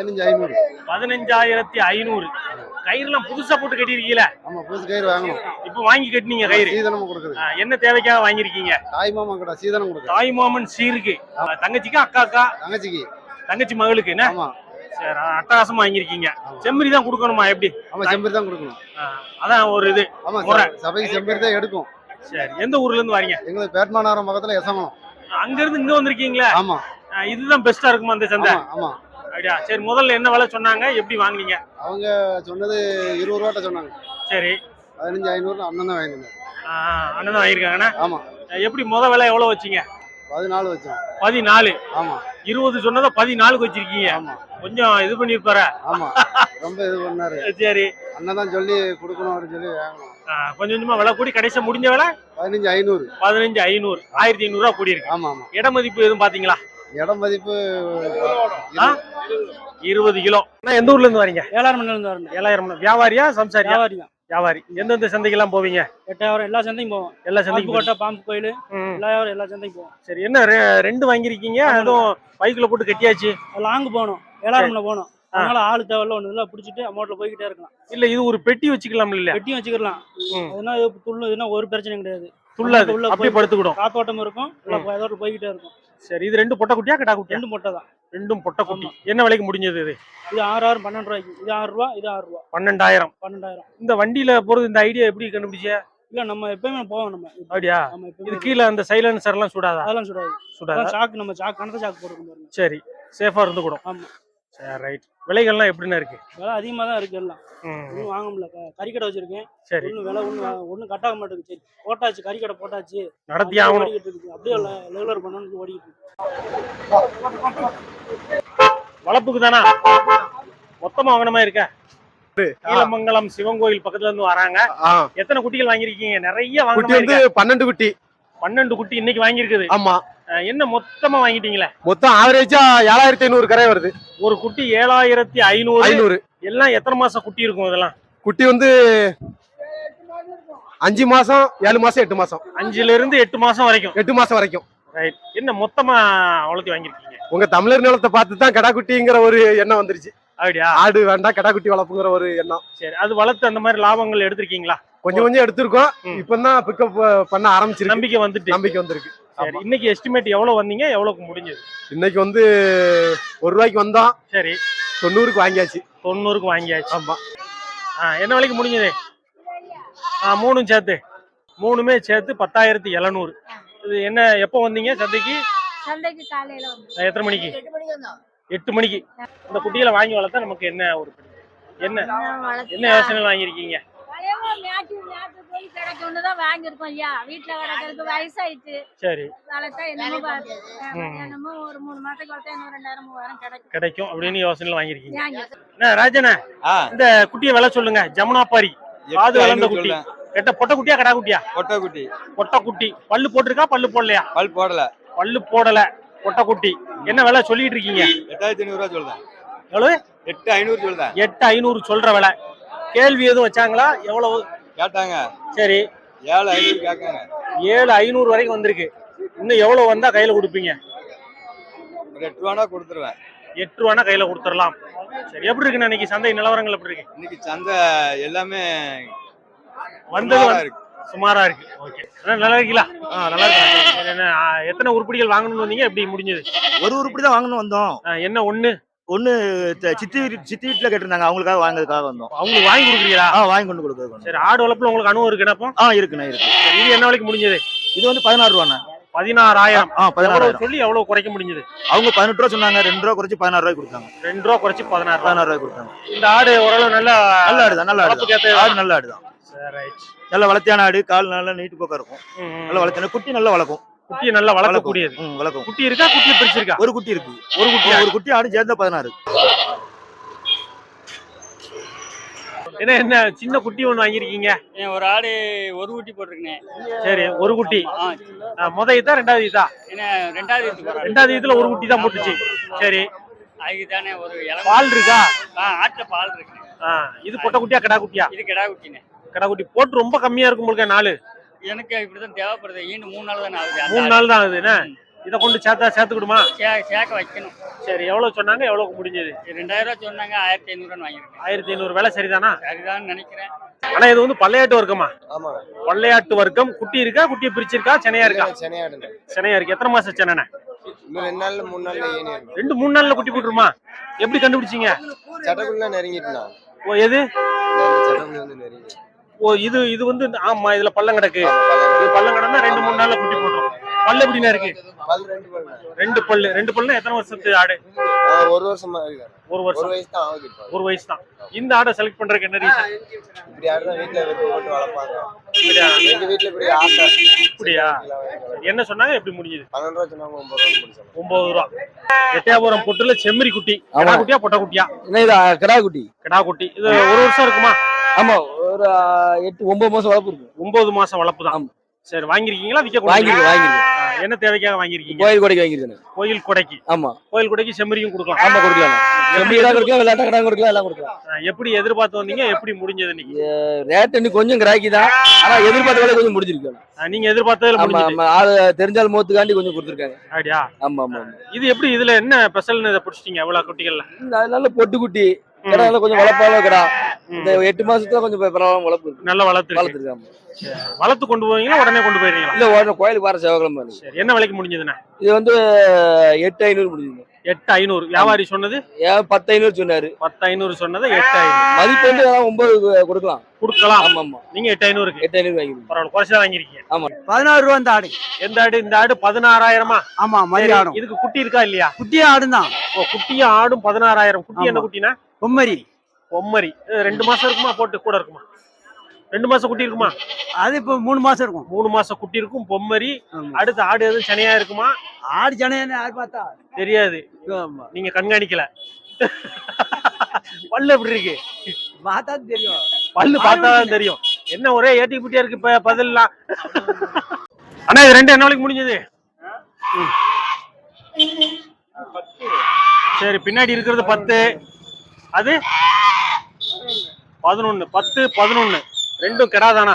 பதினஞ்சு ஐநூறு பதினஞ்சாயிரத்தி ஐநூறு. கயிறுலாம் புதுசா போட்டு கட்டியிருக்கீங்களா? ஆமா புதுசு கயிறு வாங்கணும். இப்போ வாங்கி கட்டினீங்க கயிறு. சீதனம் கொடுக்குறது ஆ, என்ன தேவைக்காக வாங்கியிருக்கீங்க? தாய் மாமா கூட சீதனம் கொடுக்குறது தாய் மாமன் சீருக்கு. தங்கச்சிக்கா அக்காக்கா? தங்கச்சிக்கு. தங்கச்சி மகளுக்கு என்ன? ஆமா. சரி அட்டகாசமா வாங்கியிருக்கீங்க. செம்மறி தான் கொடுக்கணுமா எப்படி? ஆமா செம்பரி தான் கொடுக்கணும். அதான் ஒரு இது ஆமா சபைக்கு செம்பரி தான் எடுக்கும். சரி எந்த ஊர்ல இருந்து வரீங்க? எங்களுக்கு பேட்மாநகரம் பக்கத்துல எசமலம். அங்க இருந்து இங்க வந்திருக்கீங்களா? ஆமா. இதுதான் பெஸ்டா இருக்குமா அந்த சந்தை? ஆமா. அப்படியா சரி முதல்ல என்ன விலை சொன்னாங்க? எப்படி வாங்குனீங்க? அவங்க சொன்னது இருபது ரூபாட்ட சொன்னாங்க. சரி. பதினஞ்சு ஐநூறு அண்ணன் தான் வாங்கியிருந்தாங்க ஆ, அண்ணன் தான் வாங்கியிருக்காங்கண்ணா? ஆமா. எப்படி முத விலை எவ்வளவு வச்சீங்க? பதினாலு வச்சோம். பதினாலு. ஆமா. இருபது சொன்னதை பதினாலுக்கு வச்சிருக்கீங்க. ஆமா. கொஞ்சம் இது பண்ணிருப்பார? ஆமா. ரொம்ப இது பண்ணாரு. சரி. அண்ணன் தான் சொல்லி கொடுக்கணும் அப்படின்னு சொல்லி வாங்கணும் கொஞ்சம் கொஞ்சமா விலை கூடி கடைசி முடிஞ்ச விலை? பதினஞ்சு ஐநூறு. பதினஞ்சு ஐநூறு. ஆயிரத்தி ஐநூறு ரூபா கூடி இருக்கு ஆமா ஆமா. இட மதிப்பு எதுவும் பாத்தீங்களா இடம் மதிப்பு? இருபது கிலோ. அண்ணா, எந்த ஊர்ல இருந்து வரீங்க? ஏழாயிரம் மணில இருந்து வரணும் ஏழாயிரம் வியாபாரியா சம்சாரியா? வியாபாரி தான். வியாபாரி. எந்தெந்த சந்தைக்கெல்லாம் போவீங்க? எட்டாயிரம் எல்லா சந்தையும் போவோம். எல்லா சந்தைக்கும் கோட்டை பாம்பு கோயில் ம். எல்லாரும் எல்லா சந்தையும் போவோம். சரி என்ன ரெ- ரெண்டு வாங்கியிருக்கீங்க? அதுவும் பைக்குல போட்டு கட்டியாச்சு? லாங்கு போகணும். ஏழாயிரம் மணில போகணும். அதனால ஆளு தேவையில்ல ஒன்று இல்லை. பிடிச்சிட்டு அமௌண்ட்ல போய்கிட்டே இருக்கலாம். இல்ல இது ஒரு பெட்டி வச்சுக்கலாம் இல்லையா வெட்டியும் வச்சுக்கலாம். அதனால இது துள்ளு இதுனா ஒரு பிரச்சனையும் கிடையாது. துள்ளாது உள்ள அப்படியே படுத்துக்கிடும். காத்தோட்டம் இருக்கும். அதோட போய்கிட்டே இருக்கும். சரி இது ரெண்டு பொட்டை குட்டியா கடா குட்டியா? ரெண்டு மொட்டை தான். ரெண்டும் பொட்டை குட்டி. என்ன விலைக்கு முடிஞ்சது இது? இது ஆறாயிரம் பன்னெண்டு ரூபாய்க்கு. இது ஆறு ரூபா இது ஆறு ரூபா. பன்னெண்டாயிரம். பன்னெண்டாயிரம். இந்த வண்டியில போறது இந்த ஐடியா எப்படி கண்டுபிடிச்ச? இல்ல நம்ம எப்பயுமே போவோம் நம்ம. அப்படியா? இது கீழே அந்த சைலன்சர் எல்லாம் சுடாதா? அதெல்லாம் சுடாது. சுடாதா? சாக்கு நம்ம சாக்கு கணத்த சாக்கு பாருங்க. சரி சேஃபா இருந்து கூட ஆமா. சரி ரைட் விலைகள்லாம் எப்படின்னு இருக்கு? விலை அதிகமா தான் இருக்கு எல்லாம். ம், ஒன்றும் வாங்க முடியல. கறிக்கடை வச்சிருக்கேன். சரி. ஒன்றும் விலை ஒன்றும் ஒன்றும் கட்டாக மாட்டேங்குது. சரி போட்டாச்சு கறிக்கடை போட்டாச்சு. நடத்தி அப்படியே ஆகணும். இருக்கு. அப்படியே ரெகுலர் பண்ணணும்னு ஓடிக்கிட்டு இருக்கு. வளப்புக்கு தானா மொத்தமா வாங்கினமா இருக்க? கீழமங்கலம் சிவன் கோயில் பக்கத்துல இருந்து வராங்க. எத்தனை குட்டிகள் வாங்கிருக்கீங்க நிறைய குட்டி வாங்கின வந்து பன்னெண்டு குட்டி. பன்னெண்டு குட்டி இன்னைக்கு வாங்கியிருக்குது. ஆமா. என்ன மொத்தமா வாங்கிட்டீங்களே? மொத்தம் ஆவரேஜா ஏழாயிரத்தி ஐநூறு கரை வருது. ஒரு குட்டி ஏழாயிரத்தி ஐநூறு. ஐநூறு. எல்லாம் எத்தனை மாசம் குட்டி இருக்கும் இதெல்லாம்? குட்டி வந்து அஞ்சு மாசம் ஏழு மாசம் எட்டு மாசம். அஞ்சுல இருந்து எட்டு மாசம் வரைக்கும். எட்டு மாசம் வரைக்கும். ரைட் என்ன மொத்தமா அவ்வளோத்தி வாங்கியிருக்கீங்க? உங்க தமிழர் நிலத்தை பார்த்து தான் கடா குட்டிங்கிற ஒரு எண்ணம் வந்துருச்சு. அப்படியா? ஆடு வேண்டாம் கடா குட்டி வளர்ப்புங்கிற ஒரு எண்ணம். சரி அது வளர்த்து அந்த மாதிரி லாபங்கள் எடுத்திருக்கீங்களா? கொஞ்சம் கொஞ்சம் எடுத்திருக்கோம். இப்பதான் பிக்கப் பண்ண ஆரம்பிச்சிருக்கு. நம்பிக்கை வந்துட்டு. நம்பிக்கை வந்திருக்கு. இன்னைக்கு எஸ்டிமேட் எவ்வளவு வந்தீங்க? எவ்வளவுக்கு முடிஞ்சது? இன்னைக்கு வந்து ஒரு ரூபாய்க்கு வந்தோம். சரி. தொண்ணூறுக்கு வாங்கியாச்சு. தொண்ணூறுக்கு வாங்கியாச்சு. ஆமா. ஆ என்ன விலைக்கு முடிஞ்சது? ஆ மூணும் சேர்த்து. மூணுமே சேர்த்து பத்தாயிரத்தி எழுநூறு. இது என்ன எப்போ வந்தீங்க சந்தைக்கு? எத்தனை மணிக்கு? எட்டு மணிக்கு இந்த குட்டிகளை வாங்கி வளர்த்தா நமக்கு என்ன ஒரு என்ன? என்ன யோசனை வாங்கியிருக்கீங்க? மேட்டு மேட்டு போய் கிடைக்கும்னு தான் வாங்கியிருக்கோம் ஐயா வீட்டுல கிடக்கிறதுக்கு வயசாயிட்டு. சரி. வளர்த்தா என்னமோ. என்னமோ ஒரு மூணு மாசத்துக்கு வளர்த்தா இன்னும் ரெண்டாயிரம் மூவாயிரம் கிடைக்கும் கிடைக்கும் அப்படின்னு யோசனையில் வாங்கியிருக்கீங்க. வாங்கி. என்ன ராஜனே. இந்த குட்டியை விலை சொல்லுங்க. ஜமுனாப்பாரி காது வளர்ந்த குட்டி. கெட்ட பொட்டை குட்டியா கடா குட்டியா? கொட்டை குட்டி. பொட்டை குட்டி. பல்லு போட்டிருக்கா பல்லு போடலையா? பல் போடல. பல்லு போடல. பொட்டை குட்டி. என்ன விலை சொல்லிட்டு இருக்கீங்க? எட்டாயிரத்தி ஐநூறு ரூபா சொல்றேன். எவ்வளவு? எட்டு ஐநூறு சொல்றேன். எட்டு ஐநூறு சொல்ற விலை. கேள்வி எதுவும் வச்சாங்களா? எவ்வளவு? கேட்டாங்க. சரி. ஏழு ஐநூறு கேட்காங்க. ஏழு ஐநூறு வரைக்கும் வந்திருக்கு. இன்னும் எவ்வளவு வந்தா கையில கொடுப்பீங்க? ஒரு எட்டு ரூபானா கொடுத்துருவேன். எட்டு ரூபானா கையில கொடுத்துடலாம். சரி எப்படி இருக்கு இன்னைக்கு சந்தை? நிலவரங்கள் எப்படி இருக்கு? இன்னைக்கு சந்தை எல்லாமே வந்தது சுமாரா வந்து- இருக்கு. சுமாரா இருக்கு. ஓகே. நல்லா இருக்கீங்களா? நல்லா இருக்கு என்ன ஆ, எத்தனை உருப்படிகள் வாங்கணும்னு வந்தீங்க? எப்படி முடிஞ்சது? ஒரு உருப்படி தான் வாங்கணும் வந்தோம். ஆ, என்ன ஒண்ணு? த- சித்தி வீட்டு சித்தி வீட்டுல கேட்டிருந்தாங்க. அவங்களுக்காக வாங்குறதுக்காக வந்தோம். அவங்களுக்கு வாங்கி கொடுக்குறீங்களா? ஆ வாங்கி கொண்டு கொடுக்குறது. சரி ஆடு வளர்ப்புல உங்களுக்கு அனுபவம் இருக்கு அப்போ? ஆ இருக்குண்ணா இருக்கு. சரி, இது என்ன வரைக்கும் முடிஞ்சது? இது வந்து பதினாறு ரூபாண்ணா. பதினாறாயிரம். ஆ பதினாறாயிரம். எவ்வளவு சொல்லி எவ்வளவு குறைக்க முடிஞ்சது? அவங்க பதினெட்டு ரூபா சொன்னாங்க ரெண்டு ரூபா குறைச்சு பதினாறு ரூபாய் கொடுத்தாங்க. ரெண்டு ரூபா குறைச்சு பதினாறு பதினாறு ரூபாய் கொடுத்தாங்க. இந்த ஆடு ஓரளவு நல்லா நல்ல ஆடு தான் நல்ல ஆடு. ஆடு நல்ல ஆடு தான். நல்ல வளர்த்தியான ஆடு கால் நல்லா நீட்டு போக்கா இருக்கும். நல்ல வளர்த்தியான குட்டி நல்லா வளர்க்கும். குட்டியை நல்லா வளர்க்கக்கூடியது வளர்க்கும். குட்டி இருக்கா குட்டியை பிரிச்சிருக்கா? ஒரு குட்டி இருக்கு. ஒரு குட்டியா? ஒரு குட்டி ஆடு சேர்ந்த பதினாறு. என்ன என்ன சின்ன குட்டி ஒண்ணு வாங்கியிருக்கீங்க? ஒரு ஆடு ஒரு ஊட்டி போட்டிருக்கேன் சரி ஒரு குட்டி. முத இதா ரெண்டாவது இதா? என்ன ரெண்டாவது ரெண்டாவது இதுல ஒரு குட்டி தான் போட்டுச்சு. சரி. அதுக்கு தானே ஒரு பால் இருக்கா? ஆட்டுல பால் இருக்கு இது பொட்டை குட்டியா கடா குட்டியா? இது கிடா குட்டினே கடா குட்டி. போட்டு ரொம்ப கம்மியா இருக்கும் உங்களுக்கு நாலு. எனக்கு இப்படிதான் தேவைப்படுது. ஈண்டு மூணு நாள் தானே ஆகுது. மூணு நாள் தான் ஆகுது என்ன? இதை கொண்டு சேர்த்தா சேர்த்துக்கிடுமா? சேர்க்க வைக்கணும். சரி எவ்வளவு சொன்னாங்க? எவ்வளவுக்கு முடிஞ்சது? ரெண்டாயிரம் ரூபா சொன்னாங்க ஆயிரத்தி ஐநூறுன்னு வாங்கியிருக்கேன். ஆயிரத்தி ஐநூறு விலை சரிதானா? சரிதான் நினைக்கிறேன். ஆனா இது வந்து பள்ளையாட்டு வர்க்கமா? ஆமா பள்ளையாட்டு வர்க்கம். குட்டி இருக்கா? குட்டியை பிரிச்சிருக்கா? சென்னையா இருக்கா? சென்னையா இருக்கு. எத்தனை மாசம் சென்னை இன்னும் ரெண்டு நாள்ல மூணு நாள்ல ஏனி ரெண்டு மூணு நாள்ல குட்டி போட்டுருமா? எப்படி கண்டுபிடிச்சீங்க? சட்டக்குள்ள நெருங்கிட்டு ஓ எது? நெருங்கி ஓ இது இது வந்து ஆமா இதுல பள்ளம் கிடக்கு. இது பள்ளம் கிடந்தா ரெண்டு மூணு நாள்ல குட்டி போட்டுரும் பல்லு எப்படிண்ணா இருக்கு? ரெண்டு பல் ரெண்டு பல்லு. ரெண்டு பல்லுனா எத்தனை வருஷத்து ஆடு? ஒரு வருஷமா ஒரு ஒரு வருஷம். வயசு தான் ஒரு வயசு தான். இந்த ஆடை செலக்ட் பண்றதுக்கு என்ன ரீசன் இப்படி யாரும் வீட்டுல விருப்பப்பட்டு வளர்ப்பாங்க. எங்க வீட்டுல இப்படி ஆசை. அப்படியா என்ன சொன்னாங்க? எப்படி முடிஞ்சது? பன்னெண்டு ரூபா சொன்னாங்க ஒன்பது ரூபா முடிச்சாங்க ஒன்பது ரூபா. எட்டயபுரம் பொட்டுல செம்மறி குட்டி. கடா குட்டியா பொட்டை குட்டியா? என்ன இது கிடா குட்டி? கடா குட்டி. இது ஒரு வருஷம் இருக்குமா? ஆமா ஒரு எட்டு ஒன்பது மாசம் வளர்ப்பு இருக்கு. ஒன்பது மாசம் வளர்ப்பு தான். சரி வாங்கிருக்கீங்களா? விற்க வாங்கிருக்கு வாங்கிருக்கு. என்ன தேவைக்காக வாங்கிருக்கீங்க? கோயில் கொடைக்கு வாங்கிருக்கேன் கோயில் கொடைக்கு. ஆமா. கோயில் கொடைக்கு செம்மறியும் கொடுக்கலாம். ஆமா கொடுக்கலாம். எப்படி கிடா கொடுக்கலாம் விளையாட்ட கிடா கொடுக்கலாம் எல்லாம் கொடுக்கலாம். எப்படி எதிர்பார்த்து வந்தீங்க? எப்படி முடிஞ்சது இன்னைக்கு? ரேட் இன்னும் கொஞ்சம் கிராக்கி தான். ஆனா எதிர்பார்த்த வேலை கொஞ்சம் முடிஞ்சிருக்கு. நீங்க எதிர்பார்த்ததுல ஆமா ஆளு தெரிஞ்சால் மூத்துக்காண்டி கொஞ்சம் கொடுத்துருக்காங்க. அப்படியா? ஆமா ஆமா. இது எப்படி இதுல என்ன ஸ்பெஷல்னு இதை பிடிச்சிட்டீங்க? எவ்வளவு குட்டிகள்ல. நல்ல பொட்டு குட்டி கொஞ்சம் வளர்ப்பால கிடா. ம். இந்த எட்டு மாசத்துல கொஞ்சம் பரவாயில்ல வளர்ப்பு நல்லா வளர்த்து வளர்த்துருக்காங்க. வளர்த்து கொண்டு போவீங்களா உடனே கொண்டு போயிருவீங்களா? இல்ல உடனே கோயிலுக்கு வர செவ்வாய்க்கிழமை என்ன விலைக்கு முடிஞ்சதுண்ணா? இது வந்து எட்டு ஐநூறு முடிஞ்சுது. எட்டு ஐநூறு. வியாபாரி சொன்னது? ஏன் பத்து ஐநூறு சொன்னாரு. பத்து ஐநூறு சொன்னதை எட்டு ஐநூறு. மதிப்பு வந்து ஒன்பது கொடுக்கலாம். கொடுக்கலாம். ஆமா ஆமா. நீங்க எட்டு ஐநூறுக்கு? எட்டு ஐநூறு வாங்கிருக்கு பரவாயில்ல குறைச்சா வாங்கிருக்கீங்க பதினாறு ரூபா இந்த ஆடு. எந்த ஆடு? இந்த ஆடு பதினாறாயிரமா? ஆமா மரி சரி, ஆடும். இதுக்கு குட்டி இருக்கா இல்லையா? குட்டிய ஆடுதான் ஓ குட்டியும் ஆடும் பதினாறாயிரம். குட்டி என்ன ஆமா. குட்டினா? பொம்மரி பொம்மரி. ரெண்டு மாசம் இருக்குமா? போட்டு கூட இருக்குமா? ரெண்டு மாசம் குட்டி இருக்குமா? அது இப்போ மூணு மாசம் இருக்கும். மூணு மாசம் குட்டி இருக்கும் பொம்மரி. அடுத்து ஆடு எதுவும் சனையா இருக்குமா? ஆடு ஜனையான யார் பார்த்தா? தெரியாது. நீங்க கண்காணிக்கல. பல்லு எப்படி இருக்கு? பார்த்தா தெரியும். பல்லு பார்த்தாதான் தெரியும். என்ன ஒரே ஏட்டி குட்டியா இருக்கு இப்ப பதில்லாம்? அண்ணா இது ரெண்டு என்ன நாளைக்கு முடிஞ்சது. சரி பின்னாடி இருக்கிறது பத்து. அது? பதினொன்னு பத்து பதினொன்னு. ரெண்டும் கிடா தானா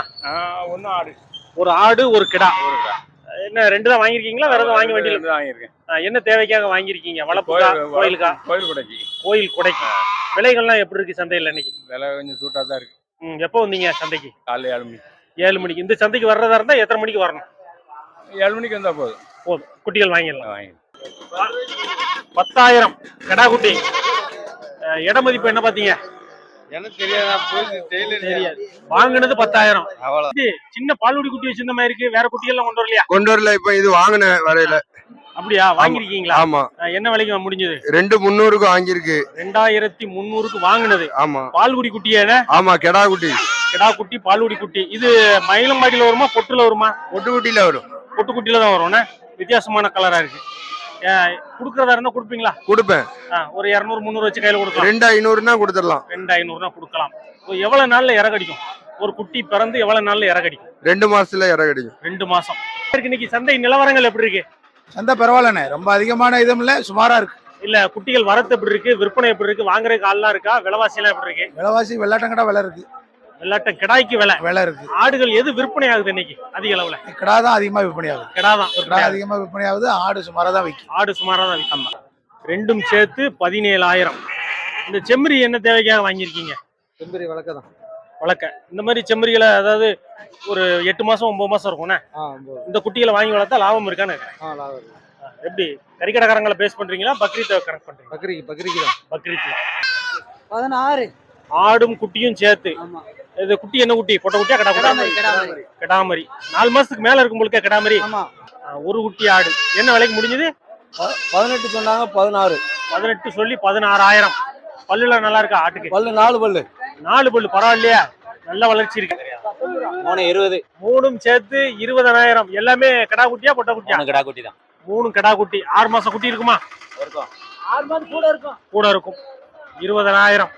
ஒன்னும் ஆடு. ஒரு ஆடு ஒரு கிடா. என்ன ரெண்டு தான் வாங்கிருக்கீங்களா வேற எதுவும் வாங்க வேண்டியது வாங்கியிருக்கேன். என்ன தேவைக்காக வாங்கிருக்கீங்க வளர்ப்புக்கா? கோயிலுக்கா? கோயில் கடைக்கு. கோயில் கொடைக்கு. விலைகள்லாம் எப்படி இருக்கு சந்தையில் இன்னைக்கு? விலை கொஞ்சம் சூட்டா தான் இருக்கு. ம், எப்போ வந்தீங்க சந்தைக்கு? காலைல ஏழு மணி ஏழு மணிக்கு. இந்த சந்தைக்கு வர்றதா இருந்தா எத்தனை மணிக்கு வரணும்? ஏழு மணிக்கு வந்தா போதும். போதும். குட்டிகள் வாங்கிடலாம். வாங்கி பத்தாயிரம். கடா குட்டி. இட மதிப்பு என்ன பாத்தீங்க எனக்கு தெரியாதா போய் டெய்லர் தெரியாது. வாங்குனது பத்தாயிரம். சின்ன பால்குடி குட்டி வச்சிருந்த மாதிரி இருக்கு வேற கொண்டு வரலையா? கொண்டு வரல இப்ப இது வாங்கின வரையில. அப்படியா? வாங்கிருக்கீங்களா ஆமா. என்ன விலைக்கு முடிஞ்சது? ரெண்டு முந்நூறுக்கு வாங்கியிருக்கு. ரெண்டாயிரத்தி முந்நூறுக்கு வாங்குனது. ஆமா. பால்குடி குட்டியான ஆமா கெடா குட்டி. கிடா குட்டி பால்குடி குட்டி. இது மயிலம்பாடியில வருமா பொட்டுல வருமா? பொட்டு குட்டியில வரும். பொட்டு குட்டியில தான் வரும்ண்ணே வித்தியாசமான கலரா இருக்கு. குடுக்கறதா இருந்தா கொடுப்பீங்களா? கொடுப்பேன். ஒரு இரநூறு முந்நூறு வச்சு கையில கொடுக்கலாம். ரெண்டு ஐநூறுனா கொடுத்துடலாம். ரெண்டு ஐநூறுனா கொடுக்கலாம். எவ்வளவு நாள்ல இறகடிக்கும்? ஒரு குட்டி பிறந்து எவ்வளவு நாள்ல இறகடிக்கும்? ரெண்டு மாசத்துல இற கிடைக்கும் ரெண்டு மாசம். இன்னைக்கு சந்தை நிலவரங்கள் எப்படி இருக்கு? சந்தை பரவாயில்லண்ணே. ரொம்ப அதிகமான இதுவும் இல்ல சுமாரா இருக்கு. இல்ல குட்டிகள் வரத்து எப்படி இருக்கு? விற்பனை எப்படி இருக்கு? வாங்குறதுக்கு ஆள்லாம் இருக்கா? விலைவாசி எல்லாம் எப்படி இருக்கு? விலைவாசி வெள்ளாட்டங்கடா விலை இருக்கு. வெள்ளாட்டம் கிடாய்க்கு விலை. விலை இருக்கு. ஆடுகள் எது விற்பனை ஆகுது இன்னைக்கு? அதிக அளவுல. கிடா தான் அதிகமா விற்பனை ஆகுது. கிடா தான் கிடா. அதிகமா விற்பனை ஆகுது ஆடு சுமாரா தான் விற்கும் ஆடு சுமாரா தான் விற்கும் ரெண்டும் சேர்த்து பதினேழாயிரம். இந்த செம்மறி என்ன தேவைக்காக வாங்கியிருக்கீங்க? செம்பரி வழக்கதான் வளர்க்க. இந்த மாதிரி செம்மறிகளை அதாவது ஒரு எட்டு மாசம் ஒன்பது மாசம் இருக்கும்ண்ணே இந்த குட்டிகளை வாங்கி வளர்த்தா லாபம் இருக்கான்னு எப்படி? கறிக்கடைக்காரங்களை பேஸ் பண்றீங்களா? பக்ரீத்தை கனெக்ட் பண்றீங்களா? பக்ரிக்கு பக்ரிக்கு தான். பக்ரீத்ல பதினாறு. ஆடும் குட்டியும் சேர்த்து ஆமா. இது குட்டி என்ன குட்டி? பொட்டை குட்டியா கடா கிடாமரி, குட்டி கிடாமரி. கிடாமரி. நாலு மாசத்துக்கு மேல இருக்கும் போலுக்க கிடாமரி. ஒரு குட்டி ஆடு. என்ன விலைக்கு முடிஞ்சது? பதினெட்டு சொன்னாங்க பதினாறு. பதினெட்டு சொல்லி பதினாறாயிரம். பல்லுல நல்லா இருக்கா ஆட்டுக்கு? பல்லு நாலு பல்லு. நாலு பல்லு பரவாயில்லையா. நல்ல வளர்ச்சி இருக்கு. மூணு இருபது. மூணும் சேர்த்து இருபதனாயிரம் எல்லாமே கடா குட்டியா பொட்டை குட்டியா? கிடா குட்டி தான். மூணும் கடா குட்டி. ஆறு மாசம் குட்டி இருக்குமா? இருக்கும். ஆறு மாதம் கூட இருக்கும். கூட இருக்கும் இருபதனாயிரம்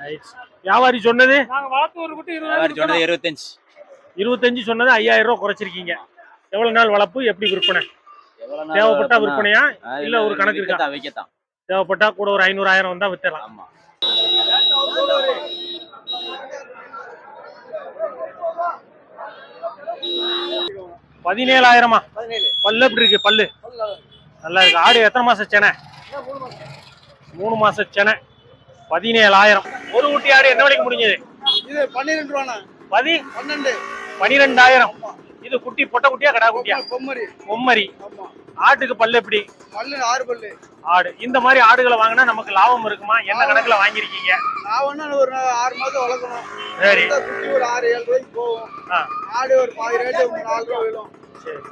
Nice. வியாபாரி சொன்னது? நாங்க வளர்த்து ஒரு குட்டி சொன்னது இருபத்தஞ்சு. இருபத்தஞ்சு சொன்னது ஐயாயிரம் ரூபாய் குறைச்சிருக்கீங்க. எவ்வளவு நாள் வளர்ப்பு எப்படி விற்பனை? தேவைப்பட்டா விற்பனையா? இல்ல ஒரு கணக்கு இருக்கா? வைக்கத்தான் தேவைப்பட்டா கூட ஒரு ஐநூறு ஆயிரம் வந்தா வித்துடலாம் ஆமா. பதினேழாயிரமா? பதினேழு. பல்லு எப்படி இருக்கு? பல்லு. நல்லா இருக்கு. ஆடு எத்தனை மாசம் செனை? மூணு மாசம் செனை. பதினேழாயிரம். ஒரு குட்டி ஆடு என்ன விலைக்கு முடிஞ்சது? இது பன்னிரெண்டு ரூபாண்ணா. பதி பன்னெண்டு. பனிரெண்டாயிரம். இது குட்டி பொட்டை குட்டியா கடா குட்டியா? பொம்மரி. பொம்மரி. ஆட்டுக்கு பல்லு எப்படி? பல்லு ஆறு பல்லு. ஆடு. இந்த மாதிரி ஆடுகளை வாங்கினா நமக்கு லாபம் இருக்குமா? என்ன கணக்குல வாங்கியிருக்கீங்க? நான் ஒண்ணு ஒரு ஆறு மாசம் வளர்க்கணும். சரி. குட்டி ஒரு ஆறு ஏழு ரூபாய்க்கு போகும். ஆடு ஒரு பாதி ரேட்டு நாலு ரூபா விழும்.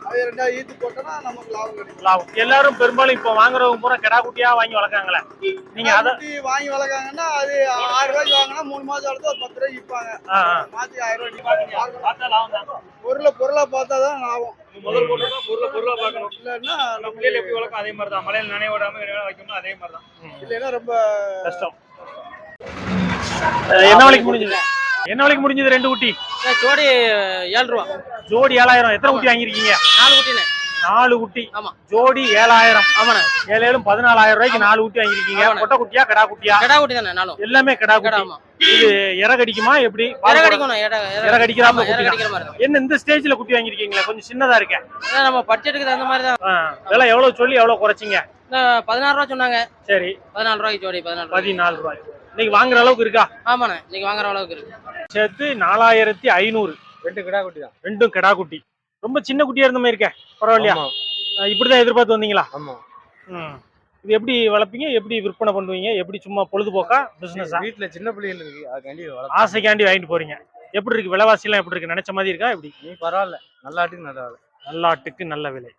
அது ரெண்டாவது ஈத்து போட்டோம்னா நமக்கு லாபம் கிடைக்கும். லாபம். எல்லாரும் பெரும்பாலும் இப்போ வாங்குறவங்க பூரா கிடா குட்டியா வாங்கி வளர்க்காங்களே நீங்க அத வாங்கி வளர்க்காங்கன்னா அது ஆறு ரூபாய்க்கு வாங்கினா மூணு மாசம் வளர்த்து ஒரு பத்து ரூபாய்க்கு விற்பாங்க. மாத்தி ஆயிரம் ரூபாய்க்கு பார்த்தா லாபம் தான். பொருளை பொருளா பார்த்தா தான் லாபம். முதல் பொருள் பொருளை பொருளா பார்க்கணும். இல்லைன்னா நம்ம பிள்ளைகள் எப்படி வளர்க்கும்? அதே மாதிரி தான் மழையில் நனைய விடாம வைக்கணும் அதே மாதிரி தான் இல்லைன்னா ரொம்ப கஷ்டம். என்ன விலைக்கு முடிஞ்சது? என்ன விலைக்கு முடிஞ்சது ரெண்டு குட்டி? ஜோடி ஏழு ரூபா. ஜோடி ஏழாயிரம். எத்தனை குட்டி வாங்கியிருக்கீங்க? நாலு குட்டிண்ணே நாலு குட்டி. ஆமா. ஜோடி ஏழாயிரம். ஆமாண்ணே. ஏழு ஏழும் பதினாலாயிரம் ரூபாய்க்கு நாலு குட்டி வாங்கியிருக்கீங்க. பொட்டை குட்டியா கடா குட்டியா? கடா குட்டி தானே நாலும். எல்லாமே கடா கடா குட்டி. ஆமா. இது இறகடிக்குமா எப்படி? இற கடிக்கணும் இற இற கடிக்கிறாம ஆமா, இற குட்டி கடிக்கிற மாதிரி என்ன இந்த ஸ்டேஜ்ல குட்டி வாங்கியிருக்கீங்களா? கொஞ்சம் சின்னதா இருக்கேன் நம்ம பட்ஜெட்டுக்கு தகுந்த மாதிரி தான். விலை எவ்வளவு சொல்லி எவ்வளவு குறைச்சிங்க? பதினாறு ரூபா சொன்னாங்க. சரி. பதினாலு ரூபாய்க்கு ஜோடி பதினாலு பதினாலு ரூபாய் இன்னைக்கு வாங்குற அளவுக்கு இருக்கா? ஆமாண்ணே இன்னைக்கு வாங்குற அளவுக்கு இருக்கு. சேர்த்து நாலாயிரத்தி ஐநூறு. ரெண்டு கிடா குட்டி தான். ரெண்டும் கிடா குட்டி. ரொம்ப சின்ன குட்டியா இருந்த மாதிரி இருக்கே பரவாயில்லையா? இப்படிதான் எதிர்பார்த்து வந்தீங்களா? ஆமா. ம். இது எப்படி வளர்ப்பீங்க? எப்படி விற்பனை பண்ணுவீங்க? எப்படி சும்மா பொழுதுபோக்கா பிசினஸா வீட்டுல சின்ன பிள்ளைகள் இருக்கு அதுக்காண்டி ஆசைக்காண்டி வாங்கிட்டு போறீங்க. எப்படி இருக்கு? விலைவாசி எல்லாம் எப்படி இருக்கு? நினைச்ச மாதிரி இருக்கா? எப்படி? நீ பரவாயில்ல. நல்லாட்டுக்கு நல்லா நல்லாட்டுக்கு நல்ல விலை.